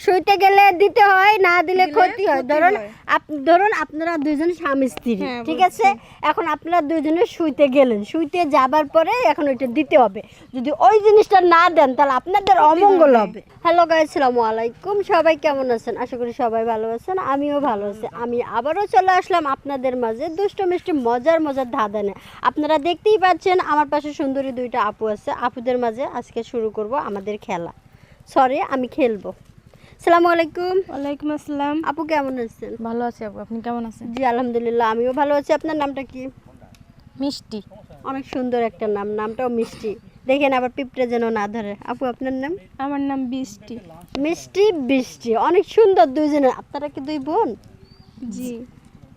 শুইতে গেলে দিতে হয় না দিলে ক্ষতি হয়। ধরুন ধরুন আপনারা দুইজন স্বামী স্ত্রী হ্যাঁ, ঠিক আছে? এখন আপনারা দুইজনে শুইতে গেলেন। শুইতে যাবার পরে এখন ওইটা দিতে হবে। যদি ওই জিনিসটা না দেন তাহলে আপনাদের অমঙ্গল হবে। হ্যালো গাইস সালামু আলাইকুম। সবাই কেমন আছেন? আশা করি সবাই ভালো আছেন আমিও ভালো আছি। আমি আবারও চলে আসলাম আপনাদের মাঝে দুষ্ট মিষ্টি মজার মজার ধাঁধা ধাঁধানে। আপনারা দেখতেই পাচ্ছেন আমার পাশে সুন্দরী দুইটা আপু আছে। আপুদের মাঝে আজকে শুরু করব আমাদের খেলা। সরি আমি খেলব। আলাইকুম। ওয়ালাইকুম আসসালাম। আপু কেমন আছেন? ভালো আছি আপু আপনি কেমন আছেন? জি আলহামদুলিল্লাহ আমিও ভালো আছি। আপনার নামটা কি? মিষ্টি। অনেক সুন্দর একটা নাম নামটাও মিষ্টি। দেখেন আবার পিঁপড়ে যেন না ধরে। আপু আপনার নাম? আমার নাম বৃষ্টি। মিষ্টি বৃষ্টি অনেক সুন্দর দুইজনের। আপনারা কি দুই বোন? জি।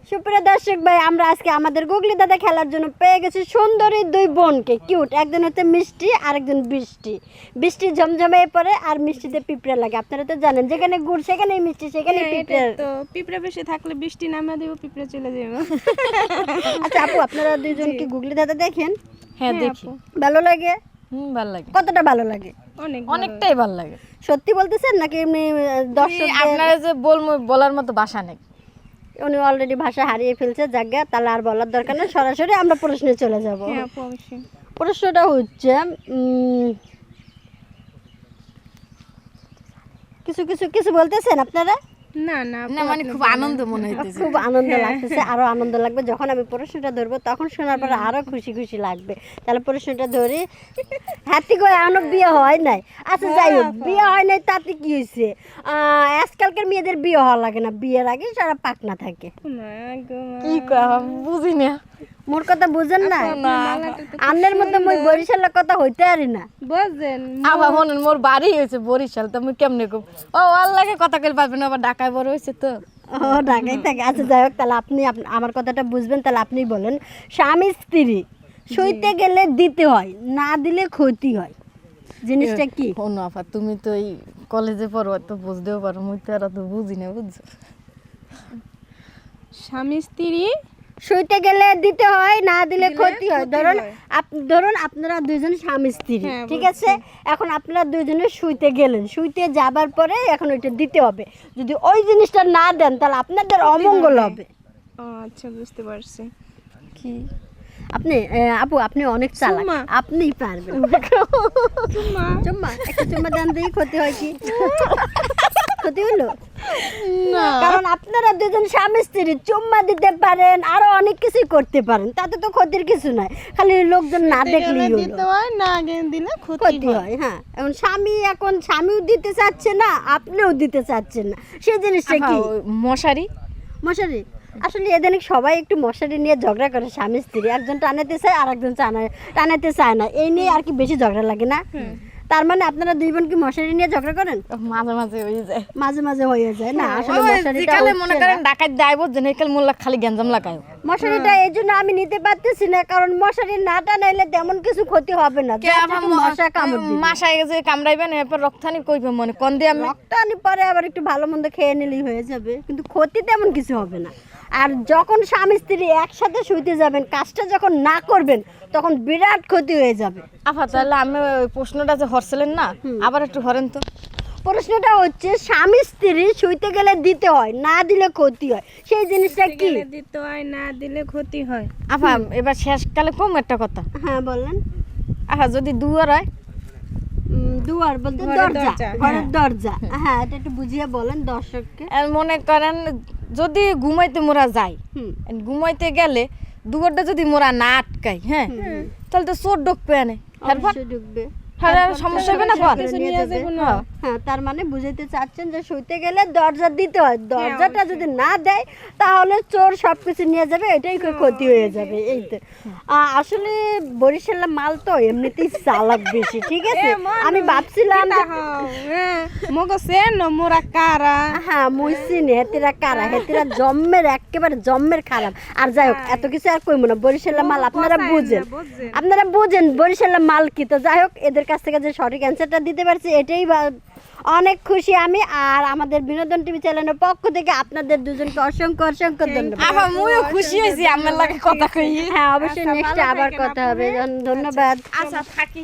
সুপ্রিয় দর্শক ভাই আমরা আজকে আমাদের গুগলি দাদা খেলার জন্য পেয়ে গেছি সুন্দরী দুই বোনকে। কিউট একজন হচ্ছে মিষ্টি আর একজন বৃষ্টি। বৃষ্টি জমজমে পড়ে আর মিষ্টিতে পিঁপড়ে লাগে। আপনারা তো জানেন যেখানে গুড় সেখানেই মিষ্টি সেখানে হ্যাঁ, পিঁপড়ে। তো পিঁপড়ে বেশি থাকলে বৃষ্টি নামা দেবো পিঁপড়ে চলে যাব। আচ্ছা আপু আপনারা দুইজন কি গুগলি দাদা দেখেন? হ্যাঁ দেখি। ভালো লাগে? হুম ভালো লাগে। কতটা ভালো লাগে? অনেক অনেকটাই ভালো লাগে। সত্যি বলতেছেন নাকি এমনি দর্শক আপনারা যে বলব বলার মতো ভাষা নেই। উনি অলরেডি ভাষা হারিয়ে ফেলছে জায়গা তাহলে আর বলার দরকার নেই। সরাসরি আমরা প্রশ্নে চলে যাব। হ্যাঁ প্রশ্নটা হচ্ছে উম, কিছু কিছু কিছু বলতেছেন আপনারা? না না না মানে খুব আনন্দ মনে হইতেছে। খুব আনন্দ লাগতেছে আরও আনন্দ লাগবে। যখন আমি প্রশ্নটা ধরবো তখন শোনার পরে আরও খুশি খুশি লাগবে। তাহলে প্রশ্নটা ধরে হাতি এখনও বিয়ে হয় নাই? আচ্ছা যাই হোক বিয়ে হয় নাই তাতে কি হয়েছে আহ, আজকালকার মেয়েদের বিয়ে হওয়া লাগে না। বিয়ের আগে সারা পাকনা থাকে। কি বুঝি না মোর কথা বুঝেন না? মধ্যে মই বরিশালের কথা হইতে পারি না। বোঝেন। আবার মনে মোর বাড়ি হয়েছে বরিশাল তো আমি কেমনে কম ও আল্লাহকে কথা কইলে পারবেন না, আবার ঢাকায় বড় হয়েছে তো। ও ঢাকায় থাকে। আচ্ছা যাই হোক তাহলে আপনি আমার কথাটা বুঝবেন তাহলে আপনি বলেন। স্বামী স্ত্রী শুইতে গেলে দিতে হয় না দিলে ক্ষতি হয়। জিনিসটা কি? অন্য আফা তুমি তো এই কলেজে পড়ো তো বুঝতেও পারো মুই তো আর তো বুঝি না বুঝছ? স্বামী স্ত্রী শুইতে গেলে দিতে হয় না দিলে ক্ষতি হয়। ধরুন ধরুন আপনারা দুইজন স্বামী স্ত্রী হ্যাঁ, ঠিক আছে? এখন আপনারা দুইজনে শুইতে গেলেন। শুইতে যাবার পরে এখন ওইটা দিতে হবে। যদি ওই জিনিসটা না দেন তাহলে আপনাদের অমঙ্গল হবে। আচ্ছা বুঝতে পারছি। কি? আপনি আপু আপনি অনেক চালাক। আপনিই পারবেন। চুম্মা। চুম্মা। একটা চুম্মা দেন দিয়ে ক্ষতি হয় কি। ক্ষতি হলো? কারণ আপনারা দুজন স্বামী স্ত্রী চুম্মা দিতে পারেন আরও অনেক কিছুই করতে পারেন তাতে তো ক্ষতির কিছু নাই। খালি লোকজন না দেখলেই দিতে হয় না দিলে ক্ষতি হয়। হয় এখন স্বামী এখন স্বামীও দিতে চাচ্ছে না আপনিও দিতে চাচ্ছেন না। সেই জিনিসটা কি? মশারি? মশারি। আসলে এদিন সবাই একটু মশারি নিয়ে ঝগড়া করে স্বামী স্ত্রী। একজন টানাতে চায় আর একজন টানা- টানাতে চায় না। এই নিয়ে আর কি বেশি ঝগড়া লাগে না? তার মানে আপনারা দুই বোন কি মশারি নিয়ে ঝগড়া করেন? মাঝে মাঝে হয়ে যায়। মাঝে মাঝে হয়ে যায়। না আসলে মশারিটা মনে করেন না। ডাকাত দেয় বুঝছেন মোল্লা খালি গ্যাঞ্জাম লাগায়। মশারিটা এই জন্য আমি নিতে পারতেছি না কারণ মশারি না টানাইলে তেমন কিছু ক্ষতি হবে না। মশা কামড় দিবে। মাসায় গেছে কামড়াইবেন এরপর রক্তানি কইবে মনে। কন দিয়ে আমি রক্ত আনি পরে আবার একটু ভালো মন্দ খেয়ে নিলেই হয়ে যাবে। কিন্তু ক্ষতি তেমন কিছু হবে না। আর যখন স্বামী স্ত্রী একসাথে শুইতে যাবেন কাজটা যখন না করবেন তখন বিরাট ক্ষতি হয়ে যাবে। আফা তাহলে আমি ওই প্রশ্নটা যে হরছিলেন না? আবার একটু হরেন তো। প্রশ্নটা হচ্ছে স্বামী স্ত্রী শুইতে গেলে দিতে হয় না দিলে ক্ষতি হয়? সেই জিনিসটা কি? দিতে হয় না দিলে ক্ষতি হয়। আফা এবার শেষকালে কম একটা কথা। হ্যাঁ বলেন। আফা যদি দুয়ার হয়? দুয়ার বলতে দরজা ঘরের দরজা। হ্যাঁ এটা একটু বুঝিয়ে বলেন দর্শককে। মনে করেন যদি ঘুমাইতে মোরা যাই হুম। ঘুমাইতে গেলে দুয়ারটা যদি মোরা না আটকাই হ্যাঁ তাহলে তো চোর ঢুকবে আনে ঢুকবে। হ্যাঁ সমস্যা হবে না পর করে নিয়ে যাবে। যাব না। হ্যাঁ তার মানে বুঝাইতে চাচ্ছেন যে শুইতে গেলে দরজা দিতে হয়। দরজাটা যদি না দেয় তাহলে চোর সবকিছু নিয়ে যাবে এটাই ক্ষতি হয়ে যাবে এই তো। আসলে বরিশালের মাল তো এমনিতেই চালাক বেশি ঠিক আছে? আমি ভাবছিলাম মগো সেন মোরা কারা? হ্যাঁ মুই চিনি হেতিরা কারা? হেতিরা জম্মের একেবারে জম্মের খারাপ। আর যাই হোক এত কিছু আর কইব না বরিশালের মাল আপনারা বুঝেন। আপনারা বুঝেন বরিশালের মাল কি তো যাই হোক এদের কাছ থেকে যে সঠিক অ্যান্সারটা দিতে পারছি এটাই অনেক খুশি আমি। আর আমাদের বিনোদন টিভি চ্যানেলের পক্ষ থেকে আপনাদের দুজনকে অসংখ্য অসংখ্য ধন্যবাদ। খুশি হয়েছি আমার লাগে কথা কই। হ্যাঁ অবশ্যই নেক্সট আবার কথা হবে। ধন্যবাদ। আচ্ছা থাকি।